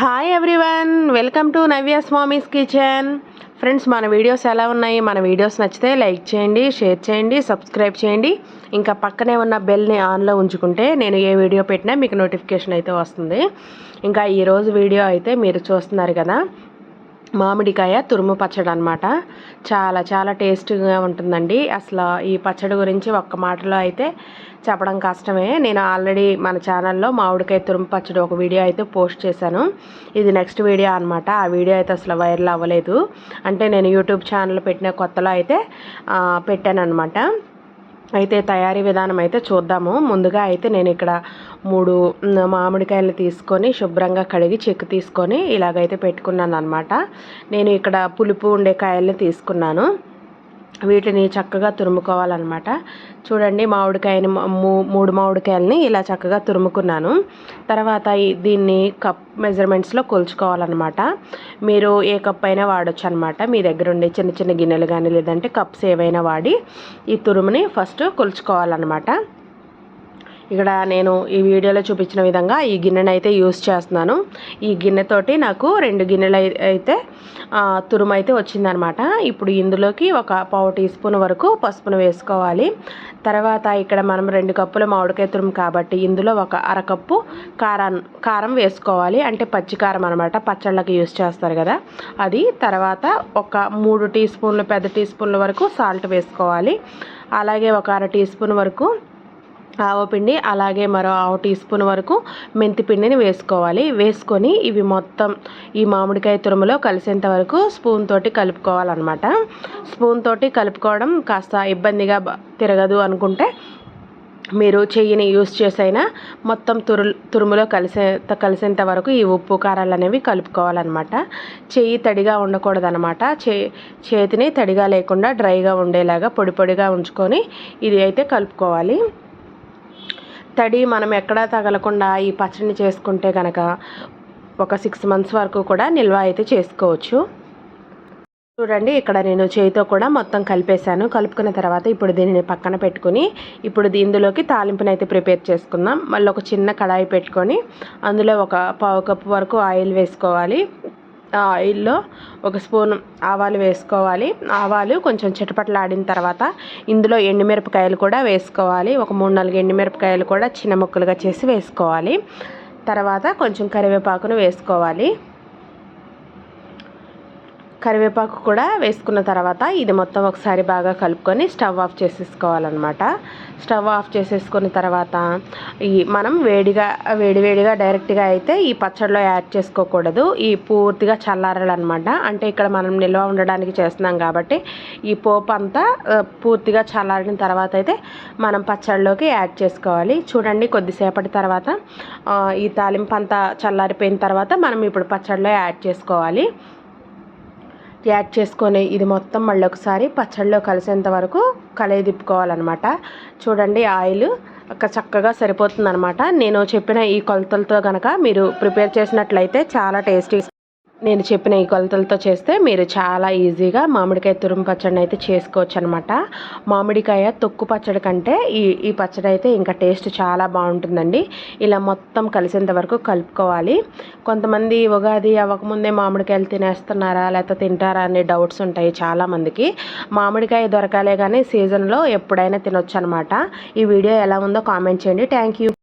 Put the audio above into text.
Hi everyone welcome to Navya Swamy's kitchen friends మన videos ఎలా ఉన్నాయి? మన వీడియోస్ నచ్చితే లైక్ చేయండి షేర్ చేయండి సబ్స్క్రైబ్ చేయండి. ఇంకా పక్కనే ఉన్న బెల్ని ఆన్లో ఉంచుకుంటే నేను ఏ వీడియో పెట్టినా మీకు నోటిఫికేషన్ అయితే వస్తుంది. ఇంకా ఈరోజు వీడియో అయితే మీరు చూస్తున్నారు కదా. మామిడికాయ తురుము పచ్చడి అనమాట చాలా చాలా టేస్టీగా ఉంటుందండి. అసలు ఈ పచ్చడి గురించి ఒక్క మాటలో అయితే చెప్పడం కష్టమే. నేను ఆల్రెడీ మన ఛానల్లో మామిడికాయ తురుము పచ్చడి ఒక వీడియో అయితే పోస్ట్ చేశాను. ఇది నెక్స్ట్ వీడియో అనమాట ఆ వీడియో అయితే అసలు వైరల్ అవ్వలేదు. అంటే నేను యూట్యూబ్ ఛానల్ పెట్టిన కొత్తలో అయితే పెట్టాను అనమాట అయితే తయారీ విధానం అయితే చూద్దాము. ముందుగా అయితే నేను ఇక్కడ మూడు మామిడికాయలు తీసుకొని శుభ్రంగా కడిగి చెక్కు తీసుకొని ఇలాగైతే పెట్టుకున్నాను అనమాట నేను ఇక్కడ పులుపు ఉండే కాయల్ని తీసుకున్నాను. వీటిని చక్కగా తురుముకోవాలన్నమాట. చూడండి మామిడికాయని మూడు మామిడికాయలని ఇలా చక్కగా తురుముకున్నాను. తర్వాత దీన్ని కప్ మెజర్మెంట్స్లో కొలుచుకోవాలన్నమాట. మీరు ఏ కప్ అయినా వాడచ్చు అనమాట మీ దగ్గర ఉండే చిన్న చిన్న గిన్నెలు కానీ లేదంటే కప్స్ ఏవైనా వాడి ఈ తురుముని ఫస్ట్ కొలుచుకోవాలన్నమాట. ఇక్కడ నేను ఈ వీడియోలో చూపించిన విధంగా ఈ గిన్నెను అయితే యూస్ చేస్తున్నాను. ఈ గిన్నెతోటి నాకు రెండు గిన్నెలు అయితే తురుము అయితే వచ్చిందనమాట. ఇప్పుడు ఇందులోకి ఒక పావు టీ స్పూన్ వరకు పసుపును వేసుకోవాలి. తర్వాత ఇక్కడ మనం రెండు కప్పుల మామిడికాయ తురుము కాబట్టి ఇందులో ఒక అరకప్పు కారం కారం వేసుకోవాలి. అంటే పచ్చి కారం అనమాట. పచ్చళ్ళకి యూస్ చేస్తారు కదా. అది తర్వాత ఒక మూడు టీ స్పూన్లు పెద్ద టీ స్పూన్ల వరకు సాల్ట్ వేసుకోవాలి. అలాగే ఒక అర టీ స్పూన్ వరకు ఆవపిండి అలాగే మరో ఆవు టీ స్పూన్ వరకు మెంతిపిండిని వేసుకోవాలి. వేసుకొని ఇవి మొత్తం ఈ మామిడికాయ తురుములో కలిసేంత వరకు స్పూన్ తోటి కలుపుకోవాలన్నమాట. స్పూన్ తోటి కలుపుకోవడం కాస్త ఇబ్బందిగా తిరగదు అనుకుంటే మీరు చెయ్యిని యూస్ చేసైనా మొత్తం తురు తురుములో కలిసే కలిసేంత వరకు ఈ ఉప్పు కారాలు అనేవి కలుపుకోవాలన్నమాట. చెయ్యి తడిగా ఉండకూడదనమాట చే చేతిని తడిగా లేకుండా డ్రైగా ఉండేలాగా పొడి పొడిగా ఉంచుకొని ఇది అయితే కలుపుకోవాలి. తడి మనం ఎక్కడా తగలకుండా ఈ పచ్చడిని చేసుకుంటే కనుక ఒక సిక్స్ మంత్స్ వరకు కూడా నిల్వ అయితే చేసుకోవచ్చు. చూడండి ఇక్కడ నేను చేయితో కూడా మొత్తం కలిపేశాను. కలుపుకున్న తర్వాత ఇప్పుడు దీనిని పక్కన పెట్టుకుని ఇప్పుడు ఇందులోకి తాలింపుని అయితే ప్రిపేర్ చేసుకుందాం. మళ్ళీ ఒక చిన్న కడాయి పెట్టుకొని అందులో ఒక పావు కప్పు వరకు ఆయిల్ వేసుకోవాలి. ఆయిల్లో ఒక స్పూన్ ఆవాలు వేసుకోవాలి. ఆవాలు కొంచెం చిటపటలాడిన తర్వాత ఇందులో ఎండుమిరపకాయలు కూడా వేసుకోవాలి. ఒక మూడు నాలుగు ఎండుమిరపకాయలు కూడా చిన్న ముక్కలుగా చేసి వేసుకోవాలి. తర్వాత కొంచెం కరివేపాకును వేసుకోవాలి. కరివేపాకు కూడా వేసుకున్న తర్వాత ఇది మొత్తం ఒకసారి బాగా కలుపుకొని స్టవ్ ఆఫ్ చేసేసుకోవాలన్నమాట. స్టవ్ ఆఫ్ చేసేసుకున్న తర్వాత ఈ మనం వేడిగా వేడివేడిగా డైరెక్ట్గా అయితే ఈ పచ్చడిలో యాడ్ చేసుకోకూడదు. ఈ పూర్తిగా చల్లారాలన్నమాట. అంటే ఇక్కడ మనం నిల్వ ఉండడానికి చేస్తున్నాం కాబట్టి ఈ పోపు అంతా పూర్తిగా చల్లారిన తర్వాత అయితే మనం పచ్చడిలోకి యాడ్ చేసుకోవాలి. చూడండి కొద్దిసేపటి తర్వాత ఈ తాలింపు అంతా చల్లారిపోయిన తర్వాత మనం ఇప్పుడు పచ్చడిలో యాడ్ చేసుకోవాలి. యాడ్ చేసుకొని ఇది మొత్తం మళ్ళీ ఒకసారి పచ్చడిలో కలిసేంత వరకు కలయి తిప్పుకోవాలన్నమాట. చూడండి ఆయిల్ చక్కగా సరిపోతుందనమాట నేను చెప్పిన ఈ కొలతలతో కనుక మీరు ప్రిపేర్ చేసినట్లయితే చాలా టేస్టీ నేను చెప్పిన ఈ కొలతలతో చేస్తే మీరు చాలా ఈజీగా మామిడికాయ తురుము పచ్చడిని అయితే చేసుకోవచ్చు అనమాట మామిడికాయ తొక్కు పచ్చడి కంటే ఈ ఈ పచ్చడి అయితే ఇంకా టేస్ట్ చాలా బాగుంటుందండి. ఇలా మొత్తం కలిసేంత వరకు కలుపుకోవాలి. కొంతమంది ఉగాది అవ్వకముందే మామిడికాయలు తినేస్తున్నారా లేకపోతే తింటారా అనే డౌట్స్ ఉంటాయి చాలామందికి. మామిడికాయ దొరకాలే కానీ సీజన్లో ఎప్పుడైనా తినొచ్చు అనమాట ఈ వీడియో ఎలా ఉందో కామెంట్ చేయండి. Thank you.